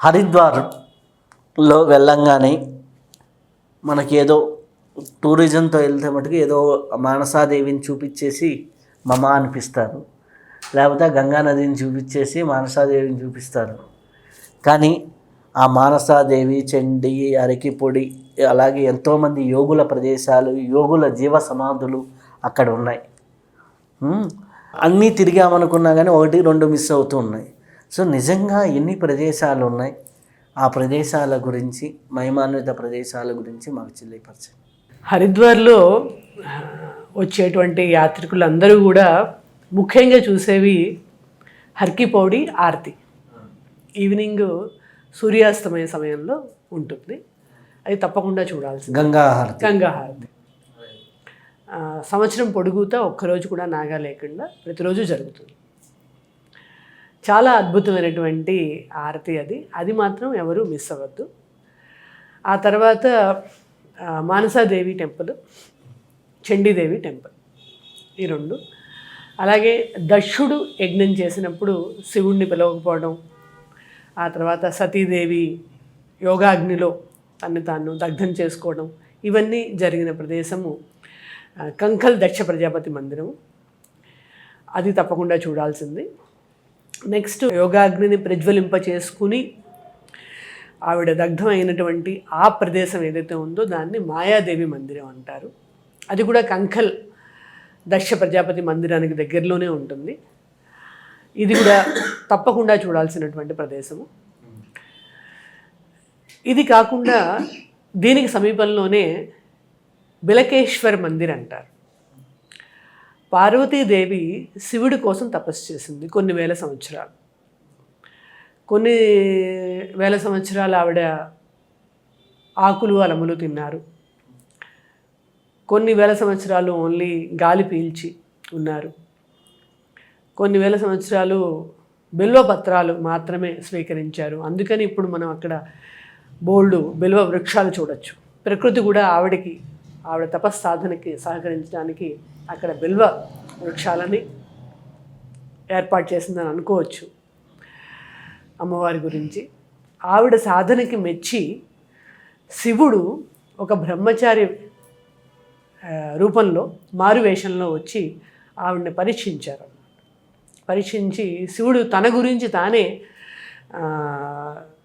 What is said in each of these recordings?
హరిద్వార్లో వెళ్ళంగానే మనకి ఏదో టూరిజంతో వెళ్తే మటుకు ఏదో మానసాదేవిని చూపించేసి మమ అనిపిస్తారు. లేకపోతే గంగా నదిని చూపించేసి మానసాదేవిని చూపిస్తారు. కానీ ఆ మానసాదేవి చండి అరకిపొడి అలాగే ఎంతోమంది యోగుల ప్రదేశాలు యోగుల జీవ సమాధులు అక్కడ ఉన్నాయి అన్నీ తిరిగామనుకున్నా కానీ ఒకటి రెండు మిస్ అవుతూ ఉన్నాయి. సో నిజంగా ఎన్ని ప్రదేశాలు ఉన్నాయి ఆ ప్రదేశాల గురించి మహిమాన్విత ప్రదేశాల గురించి మాకు తెలియపరచండి. హరిద్వార్లో వచ్చేటువంటి యాత్రికులందరూ కూడా ముఖ్యంగా చూసేవి హర్కి పౌడి ఆరతి. ఈవినింగ్ సూర్యాస్తమయ సమయంలో ఉంటుంది. అది తప్పకుండా చూడాల్సింది. గంగా హారతి. గంగా హారతి. ఆ, సంవత్సరం పొడుగుతా ఒక్కరోజు కూడా నాగా లేకుండా ప్రతిరోజు జరుగుతుంది. చాలా అద్భుతమైనటువంటి ఆరతి అది. అది మాత్రం ఎవరు మిస్ అవ్వద్దు. ఆ తర్వాత మానసాదేవి టెంపుల్ చండీదేవి టెంపుల్ ఈ రెండు. అలాగే దక్షుడు యజ్ఞం చేసినప్పుడు శివుణ్ణి పిలవకపోవడం ఆ తర్వాత సతీదేవి యోగాగ్నిలో తను తాను దగ్ధం చేసుకోవడం ఇవన్నీ జరిగిన ప్రదేశము కంకల్ దక్ష ప్రజాపతి మందిరం అది తప్పకుండా చూడాల్సింది. నెక్స్ట్ యోగాగ్నిని ప్రజ్వలింప చేసుకుని ఆవిడ దగ్ధం అయినటువంటి ఆ ప్రదేశం ఏదైతే ఉందో దాన్ని మాయాదేవి మందిరం అంటారు. అది కూడా కంకల్ దక్ష ప్రజాపతి మందిరానికి దగ్గరలోనే ఉంటుంది. ఇది కూడా తప్పకుండా చూడాల్సినటువంటి ప్రదేశము. ఇది కాకుండా దీనికి సమీపంలోనే బిలకేశ్వర్ మందిర్ అంటారు పార్వతీదేవి శివుడి కోసం తపస్సు చేసింది కొన్ని వేల సంవత్సరాలు. కొన్ని వేల సంవత్సరాలు ఆవిడ ఆకులు అలములు తిన్నారు. కొన్ని వేల సంవత్సరాలు ఓన్లీ గాలి పీల్చి ఉన్నారు. కొన్ని వేల సంవత్సరాలు బిల్వ పత్రాలు మాత్రమే స్వీకరించారు. అందుకని ఇప్పుడు మనం అక్కడ బోల్డు బిల్వ వృక్షాలు చూడొచ్చు. ప్రకృతి కూడా ఆవిడకి ఆవిడ తపస్సాధనకి సహకరించడానికి అక్కడ బిల్వ వృక్షాలని ఏర్పాటు చేసిందని అనుకోవచ్చు అమ్మవారి గురించి. ఆవిడ సాధనకి మెచ్చి శివుడు ఒక బ్రహ్మచారి రూపంలో మారువేషంలో వచ్చి ఆవిడని పరీక్షించారు. పరీక్షించి శివుడు తన గురించి తానే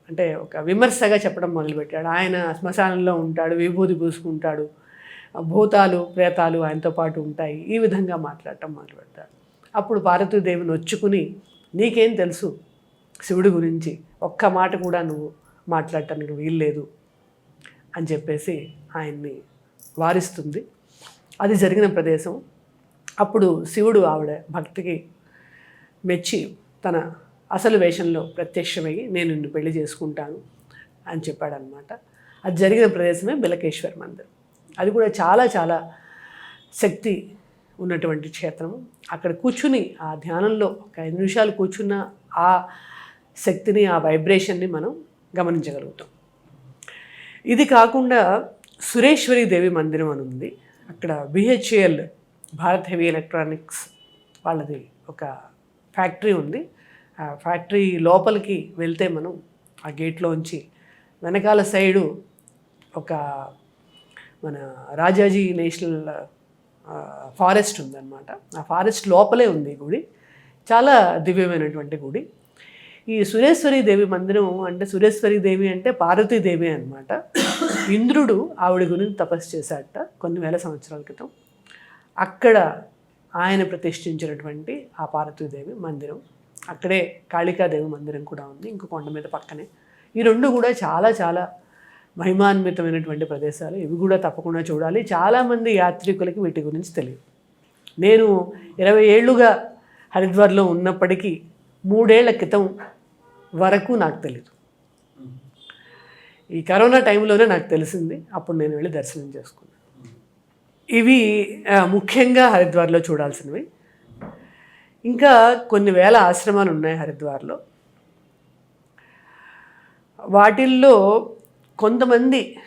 అంటే ఒక విమర్శగా చెప్పడం మొదలుపెట్టాడు. ఆయన శ్మశానంలో ఉంటాడు విభూతి పూసుకుంటాడు. భూతాలు ప్రేతాలు ఆయనతో పాటు ఉంటాయి. ఈ విధంగా మాట్లాడటం మొదలుపెడతాడు అప్పుడు పార్వతీదేవిని వచ్చుకుని నీకేం తెలుసు? శివుడి గురించి ఒక్క మాట కూడా నువ్వు మాట్లాడటానికి వీల్లేదు అని చెప్పేసి ఆయన్ని వారిస్తుంది. అది జరిగిన ప్రదేశం. అప్పుడు శివుడు ఆవిడ భక్తికి మెచ్చి తన అసలు వేషంలో ప్రత్యక్షమయ్యి నేను నిన్ను పెళ్ళి చేసుకుంటాను అని చెప్పాడనమాట అది జరిగిన ప్రదేశమే బిలకేశ్వర్ మందిర్. అది కూడా చాలా చాలా శక్తి ఉన్నటువంటి క్షేత్రము అక్కడ కూర్చుని ఆ ధ్యానంలో ఒక ఐదు నిమిషాలు కూర్చున్న ఆ శక్తిని ఆ వైబ్రేషన్ని మనం గమనించగలుగుతాం. ఇది కాకుండా సురేశ్వరి దేవి మందిరం అని ఉంది. అక్కడ బిహెచ్ఏఎల్ భారత్ హెవీ ఎలక్ట్రానిక్స్ వాళ్ళది ఒక ఫ్యాక్టరీ ఉంది. ఆ ఫ్యాక్టరీ లోపలికి వెళ్తే మనం ఆ గేట్లోంచి వెనకాల సైడు ఒక మన రాజాజీ నేషనల్ ఫారెస్ట్ ఉందన్నమాట. ఆ ఫారెస్ట్ లోపలే ఉంది ఈ గుడి. చాలా దివ్యమైనటువంటి గుడి. ఈ సురేశ్వరి దేవి మందిరం అంటే సురేశ్వరి దేవి అంటే పార్వతీదేవి అనమాట ఇంద్రుడు ఆవిడ గురించి తపస్సు చేశాడట కొన్ని వేల సంవత్సరాల క్రితం. అక్కడ ఆయన ప్రతిష్ఠించినటువంటి ఆ పార్వతీదేవి మందిరం. అక్కడే కాళికాదేవి మందిరం కూడా ఉంది ఇంకో కొండ మీద పక్కనే. ఈ రెండు కూడా చాలా చాలా మహిమాన్వితమైనటువంటి ప్రదేశాలు. ఇవి కూడా తప్పకుండా చూడాలి. చాలామంది యాత్రికులకి వీటి గురించి తెలియదు. నేను ఇరవై ఏళ్ళుగా హరిద్వార్లో ఉన్నప్పటికీ మూడేళ్ళ క్రితం వరకు నాకు తెలియదు ఈ కరోనా టైంలోనే నాకు తెలిసింది. అప్పుడు నేను వెళ్ళి దర్శనం చేసుకున్నాను. ఇవి ముఖ్యంగా హరిద్వార్లో చూడాల్సినవి. ఇంకా కొన్ని వేల ఆశ్రమాలు ఉన్నాయి హరిద్వార్లో. వాటిల్లో కొంతమంది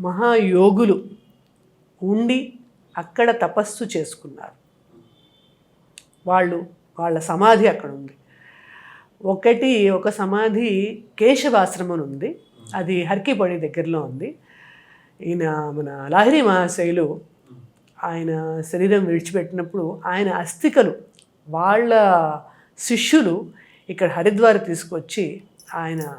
మహాయోగులు ఉండి అక్కడ తపస్సు చేసుకున్నారు. వాళ్ళు వాళ్ళ సమాధి అక్కడ ఉంది. ఒకటి ఒక సమాధి కేశవాశ్రమం ఉంది. అది హర్కిపొడి దగ్గరలో ఉంది. ఈయన మన లాహిరి మహాశైలు ఆయన శరీరం విడిచిపెట్టినప్పుడు ఆయన అస్థికలు వాళ్ళ శిష్యులు ఇక్కడ హరిద్వార్ తీసుకొచ్చి ఆయన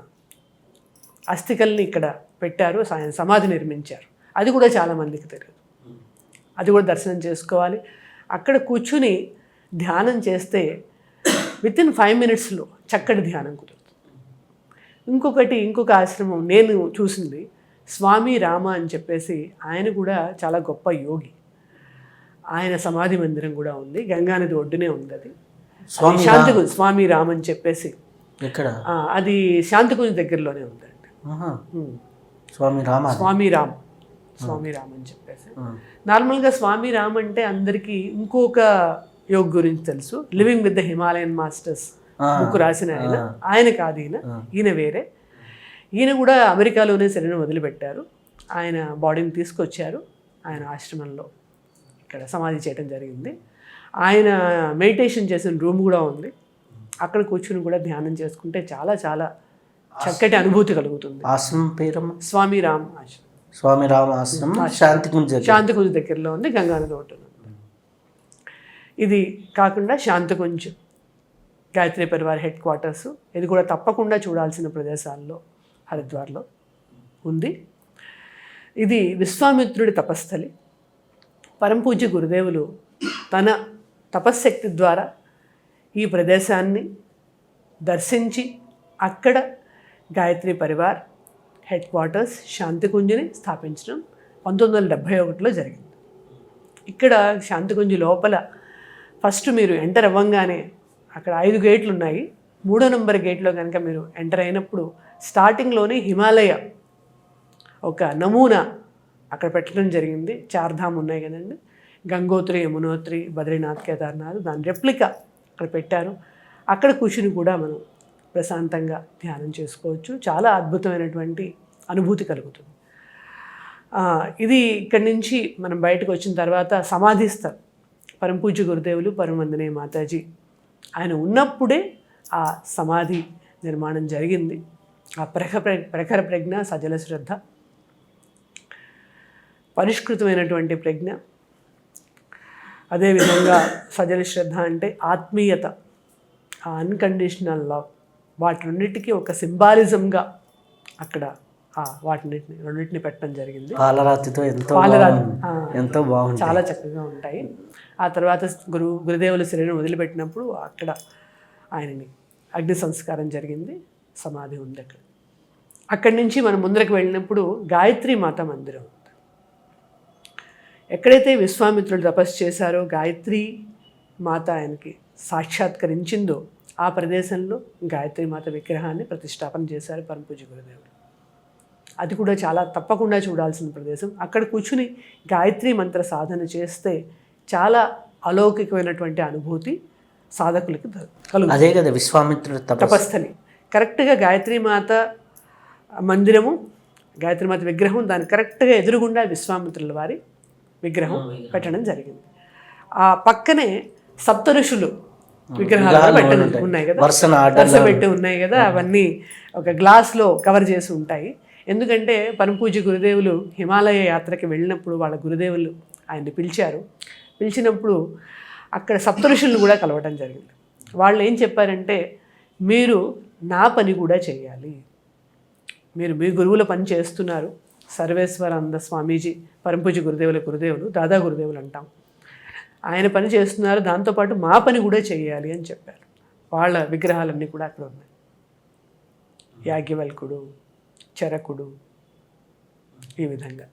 అస్థికల్ని ఇక్కడ పెట్టారు ఆయన సమాధి నిర్మించారు. అది కూడా చాలామందికి తెలియదు. అది కూడా దర్శనం చేసుకోవాలి. అక్కడ కూర్చుని ధ్యానం చేస్తే విత్ ఇన్ ఫైవ్ మినిట్స్లో చక్కటి ధ్యానం కుదురుతుంది. ఇంకొకటి ఇంకొక ఆశ్రమం నేను చూసింది స్వామి రామ అని చెప్పేసి ఆయన కూడా చాలా గొప్ప యోగి. ఆయన సమాధి మందిరం కూడా ఉంది గంగానది ఒడ్డునే ఉంది అది. శాంతికుంజ్ స్వామి రామ్ అని చెప్పేసి. అది శాంతికుంజ్ దగ్గరలోనే. ఉమ్. స్వామి రామ స్వామి రామ్. స్వామి రామ్ అని చెప్పేసి. నార్మల్గా స్వామి రామ్ అంటే అందరికీ ఇంకొక యోగ్ గురించి తెలుసు. Living with the Himalayan masters. Book రాసిన ఆయన. ఆయన కాదు ఈయన. ఈయన వేరే. ఈయన కూడా అమెరికాలోనే శరీరం వదిలిపెట్టారు. ఆయన బాడీని తీసుకొచ్చారు. ఆయన ఆశ్రమంలో ఇక్కడ సమాధి చేయడం జరిగింది. ఆయన మెడిటేషన్ చేసిన రూమ్ కూడా ఉంది. అక్కడ కూర్చుని కూడా ధ్యానం చేసుకుంటే చాలా చాలా చక్కటి అనుభూతి కలుగుతుంది. ఆశ్రమం పేరమ్మ? స్వామి రామ్ ఆశ్రమం. స్వామి రామ ఆశ్రమం శాంతి కుంజ శాంతికుంజ్ దగ్గరలో ఉంది గంగానది ఉంది. ఇది కాకుండా శాంతికుంజ్ గాయత్రి పరివార్ హెడ్ క్వార్టర్స్ ఇది కూడా తప్పకుండా చూడాల్సిన ప్రదేశాల్లో హరిద్వార్లో ఉంది. ఇది విశ్వామిత్రుడి తపస్థలి. పరంపూజ్య గురుదేవులు తన తపశ్శక్తి ద్వారా ఈ ప్రదేశాన్ని దర్శించి అక్కడ గాయత్రి పరివార్ హెడ్ క్వార్టర్స్ శాంతికుంజ్ని స్థాపించడం పంతొమ్మిది వందల డెబ్భై ఒకటిలో జరిగింది. ఇక్కడ శాంతికుంజి లోపల ఫస్ట్ మీరు ఎంటర్ అవ్వంగానే అక్కడ ఐదు గేట్లు ఉన్నాయి. మూడో నెంబర్ గేట్లో కనుక మీరు ఎంటర్ అయినప్పుడు స్టార్టింగ్లోనే హిమాలయ ఒక నమూనా అక్కడ పెట్టడం జరిగింది. చార్ధామ్ ఉన్నాయి కదండి. గంగోత్రి యమునోత్రి బద్రీనాథ్ కేదార్నాథ్ దాని రెప్లికా అక్కడ పెట్టారు. అక్కడ కూర్చుని కూడా మనం ప్రశాంతంగా ధ్యానం చేసుకోవచ్చు. చాలా అద్భుతమైనటువంటి అనుభూతి కలుగుతుంది. ఇది ఇక్కడి నుంచి మనం బయటకు వచ్చిన తర్వాత సమాధిస్తారు పరంపూజ్య గురుదేవులు పరమందనే మాతాజీ. ఆయన ఉన్నప్పుడే ఆ సమాధి నిర్మాణం జరిగింది. ఆ ప్రఖ ప్రఖర ప్రజ్ఞ సజల శ్రద్ధ. పరిష్కృతమైనటువంటి ప్రజ్ఞ. అదేవిధంగా సజల శ్రద్ధ అంటే ఆత్మీయత. ఆ అన్కండిషనల్ లవ్ వాటి రెండింటికి ఒక సింబాలిజంగా అక్కడ వాటిని రెండింటిని పెట్టడం జరిగింది. పాలరాతితో ఎంతో పాలరాతి. ఎంతో బాగుంది చాలా చక్కగా ఉంటాయి. ఆ తర్వాత గురు గురుదేవుల శరీరం వదిలిపెట్టినప్పుడు అక్కడ ఆయనని అగ్ని సంస్కారం జరిగింది. సమాధి ఉంది అక్కడ. అక్కడి నుంచి మనం ముందరకు వెళ్ళినప్పుడు గాయత్రి మాత మందిరం ఉంది. ఎక్కడైతే విశ్వామిత్రుడు తపస్సు చేశారో గాయత్రి మాత ఆయనకి సాక్షాత్కరించిందో ఆ ప్రదేశంలో గాయత్రి మాత విగ్రహాన్ని ప్రతిష్టాపన చేశారు పరమపూజ గురుదేవుడు. అది కూడా చాలా తప్పకుండా చూడాల్సిన ప్రదేశం. అక్కడ కూర్చుని గాయత్రి మంత్ర సాధన చేస్తే చాలా అలౌకికమైనటువంటి అనుభూతి సాధకులకి కలుగుతుంది. అదే కదా విశ్వామిత్రుడు తపస్థలి. కరెక్ట్గా గాయత్రి మాత మందిరము గాయత్రి మాత విగ్రహం దాని కరెక్ట్గా ఎదురుగుండా విశ్వామిత్రుల వారి విగ్రహం పెట్టడం జరిగింది. ఆ పక్కనే సప్త ఋషులు విగ్రహాలు ఉన్నాయి కదా? వరుస పెట్టి ఉన్నాయి కదా? అవన్నీ ఒక గ్లాస్లో కవర్ చేసి ఉంటాయి. ఎందుకంటే పరమపూజ గురుదేవులు హిమాలయ యాత్రకి వెళ్ళినప్పుడు వాళ్ళ గురుదేవులు ఆయన్ని పిలిచారు. పిలిచినప్పుడు అక్కడ సప్తఋషులను కూడా కలవటం జరిగింది. వాళ్ళు ఏం చెప్పారంటే మీరు నా పని కూడా చేయాలి. మీరు మీ గురువుల పని చేస్తున్నారు. సర్వేశ్వరానంద స్వామీజీ పరంపూజ గురుదేవుల గురుదేవులు దాదా గురుదేవులు అంటాం. ఆయన పని చేస్తున్నారు దాంతోపాటు మా పని కూడా చేయాలి అని చెప్పారు. వాళ్ళ విగ్రహాలన్నీ కూడా అక్కడ ఉన్నాయి. యాజ్ఞవల్కుడు చరకుడు ఈ విధంగా.